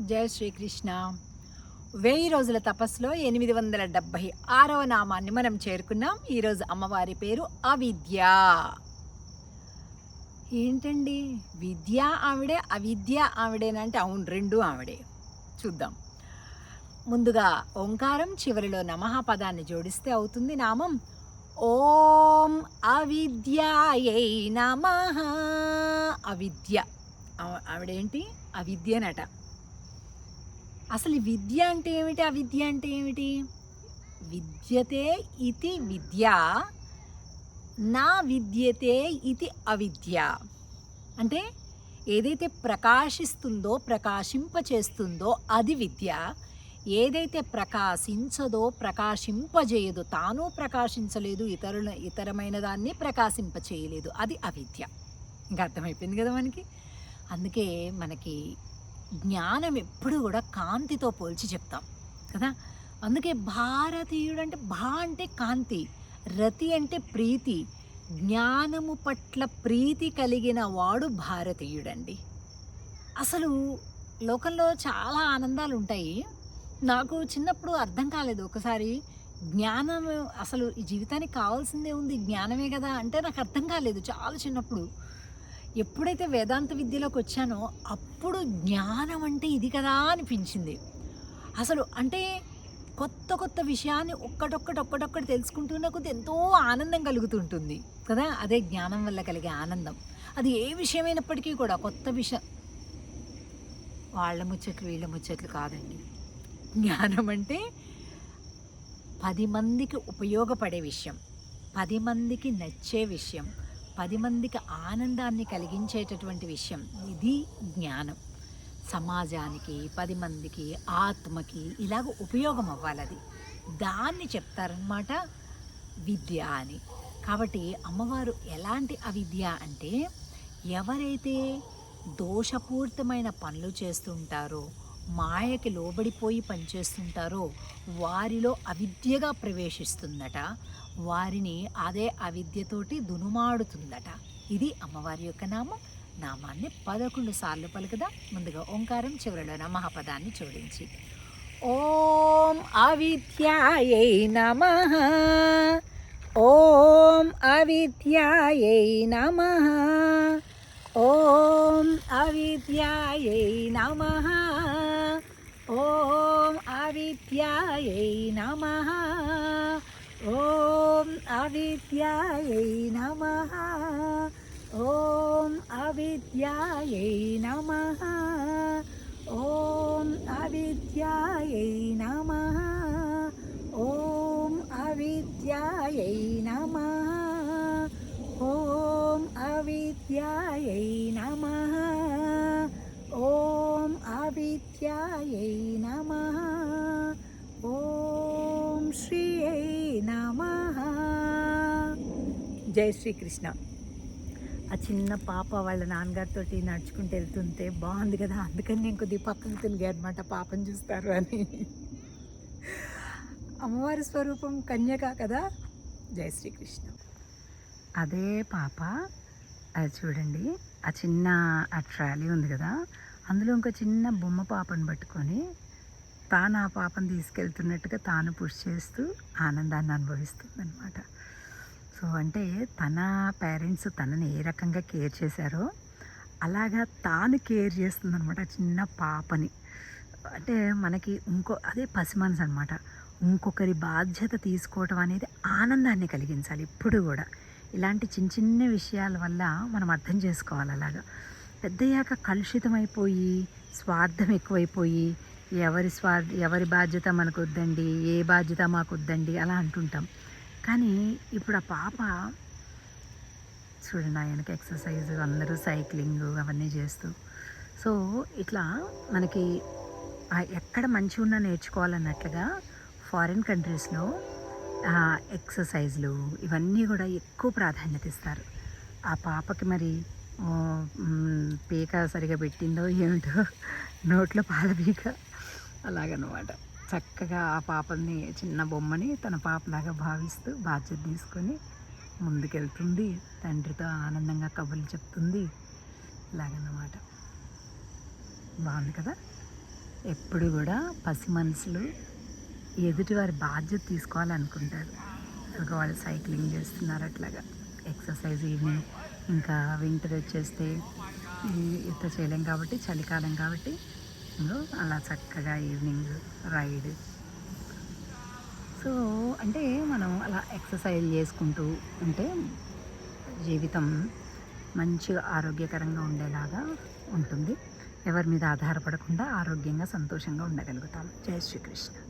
జయ శ్రీకృష్ణ. వెయ్యి రోజుల తపస్సులో ఎనిమిది వందల డెబ్భై ఆరవ నామాన్ని మనం చేరుకున్నాం. ఈరోజు అమ్మవారి పేరు అవిద్య. ఏంటండి? విద్య ఆవిడే అవిద్య ఆవిడేనంటే అవును రెండు ఆవిడే. చూద్దాం. ముందుగా ఓంకారం చివరిలో నమః పదాన్ని జోడిస్తే అవుతుంది నామం ఓం అవిద్యాయై నమ. అవిద్య. ఆవిడేంటి? అవిద్యనట. అసలు విద్య అంటే ఏమిటి? అవిద్య అంటే ఏమిటి? విద్యతే ఇది విద్య నా విద్యతే ఇది అవిద్య. అంటే ఏదైతే ప్రకాశిస్తుందో ప్రకాశింపచేస్తుందో అది విద్య. ఏదైతే ప్రకాశించదో ప్రకాశింపజేయదో తాను ప్రకాశించలేదు ఇతరుల ఇతరమైన దాన్ని ప్రకాశింపచేయలేదు అది అవిద్య. ఇంకా అర్థమైపోయింది కదా మనకి? అందుకే మనకి జ్ఞానం ఎప్పుడు కూడా కాంతితో పోల్చి చెప్తాం కదా? అందుకే భారతీయుడు అంటే భా అంటే కాంతి రతి అంటే ప్రీతి. జ్ఞానము పట్ల ప్రీతి కలిగిన వాడు భారతీయుడండి. అసలు లోకంలో చాలా ఆనందాలు ఉంటాయి. నాకు చిన్నప్పుడు అర్థం కాలేదు ఒకసారి. జ్ఞానం అసలు ఈ జీవితానికి కావాల్సిందే ఉంది జ్ఞానమే కదా అంటే నాకు అర్థం కాలేదు చాలా చిన్నప్పుడు. ఎప్పుడైతే వేదాంత విద్యలోకి వచ్చానో అప్పుడు జ్ఞానం అంటే ఇది కదా అనిపించింది. అసలు అంటే కొత్త కొత్త విషయాన్ని ఒక్కటొక్కటి ఒక్కటొక్కటి తెలుసుకుంటున్న కొద్ది ఎంతో ఆనందం కలుగుతుంటుంది కదా. అదే జ్ఞానం వల్ల కలిగే ఆనందం. అది ఏ విషయమైనప్పటికీ కూడా కొత్త విషయం వాళ్ళ ముచ్చట్లు వీళ్ళ ముచ్చట్లు కాదండి. జ్ఞానం అంటే పది మందికి ఉపయోగపడే విషయం పది మందికి నచ్చే విషయం పది మందికి ఆనందాన్ని కలిగించేటటువంటి విషయం ఇది జ్ఞానం. సమాజానికి పది మందికి ఆత్మకి ఇలాగ ఉపయోగం అవ్వాలి అది దాన్ని చెప్తారనమాట విద్య అని. కాబట్టి అమ్మవారు ఎలాంటి అవిద్య అంటే ఎవరైతే దోషపూరితమైన పనులు చేస్తుంటారో మాయకి లోబడిపోయి పనిచేస్తుంటారో వారిలో అవిద్యగా ప్రవేశిస్తుందట. వారిని అదే అవిద్యతోటి దునుమాడుతుందట. ఇది అమ్మవారి యొక్క నామం. నామాన్ని పదకొండు సార్లు పలుకుదా? ముందుగా ఓంకారం చివరిలో మహాపదాన్ని చూడించి జోడించి. ఓం అవిద్యాయై నమః. ఓం అవిద్యాయై నమః. ఓం అవిద్యాయై నమ. ఓం అవిద్యాయై నమ. ఓం Om Avidyayai Namaha Om Avidyayai Namaha Om Avidyayai Namaha Om Avidyayai Namaha జై శ్రీకృష్ణ. ఆ చిన్న పాప వాళ్ళ నాన్నగారితో నడుచుకుంటూ వెళ్తుంటే బాగుంది కదా అందుకని నేను కొద్దిగా పక్కన తిరిగా అనమాట పాపను చూస్తారు అని. అమ్మవారి స్వరూపం కన్యక కదా? జై శ్రీకృష్ణ. అదే పాప అది చూడండి ఆ చిన్న ఆ ట్రాలీ ఉంది కదా అందులో ఇంకో చిన్న బొమ్మ పాపను పట్టుకొని తాను ఆ పాపను తీసుకెళ్తున్నట్టుగా తాను పుష్ చేస్తూ ఆనందాన్ని అనుభవిస్తుంది అనమాట సో అంటే తన పేరెంట్స్ తనని ఏ రకంగా కేర్ చేశారో అలాగా తాను కేర్ చేస్తుంది అనమాట చిన్న పాపని. అంటే మనకి ఇంకో అదే పసి మనసు అనమాట ఇంకొకరి బాధ్యత తీసుకోవటం అనేది ఆనందాన్ని కలిగించాలి ఇప్పుడు కూడా. ఇలాంటి చిన్న చిన్న విషయాల వల్ల మనం అర్థం చేసుకోవాలి అలాగా. పెద్దయ్యాక కలుషితమైపోయి స్వార్థం ఎక్కువైపోయి ఎవరి స్వార్థ ఎవరి బాధ్యత మనకు వద్దండి ఏ బాధ్యత మాకు వద్దండి అలా అంటుంటాం. కానీ ఇప్పుడు ఆ పాప చూడండి ఆయనకి ఎక్సర్సైజ్ అందరూ సైక్లింగ్ అవన్నీ చేస్తూ. సో ఇట్లా మనకి ఎక్కడ మంచి ఉన్నా నేర్చుకోవాలన్నట్లుగా ఫారిన్ కంట్రీస్లో ఎక్సర్సైజ్లు ఇవన్నీ కూడా ఎక్కువ ప్రాధాన్యత ఇస్తారు. ఆ పాపకి మరి పీక సరిగా పెట్టిందో ఏమిటో నోట్లో పాల పీక అలాగనమాట. చక్కగా ఆ పాపని చిన్న బొమ్మని తన పాపలాగా భావిస్తూ బాధ్యత తీసుకొని ముందుకెళ్తుంది. తండ్రితో ఆనందంగా కబుర్లు చెప్తుంది. ఇలాగన్నమాట. బాగుంది కదా? ఎప్పుడు కూడా పసి మనసులు ఎదుటి వారి బాధ్యత తీసుకోవాలనుకుంటారు. ఇక వాళ్ళు సైక్లింగ్ చేస్తున్నారు అట్లాగా. ఎక్సర్సైజ్ ఈవినింగ్ ఇంకా వింటర్ వచ్చేస్తే ఇంత చేయలేం కాబట్టి చలికాలం కాబట్టి ఇంకో అలా చక్కగా ఈవినింగ్ రైడ్. సో అంటే మనం అలా ఎక్సర్సైజ్ చేసుకుంటూ ఉంటే జీవితం మంచిగా ఆరోగ్యకరంగా ఉండేలాగా ఉంటుంది. ఎవరి మీద ఆధారపడకుండా ఆరోగ్యంగా సంతోషంగా ఉండగలుగుతాం. జై శ్రీకృష్ణ.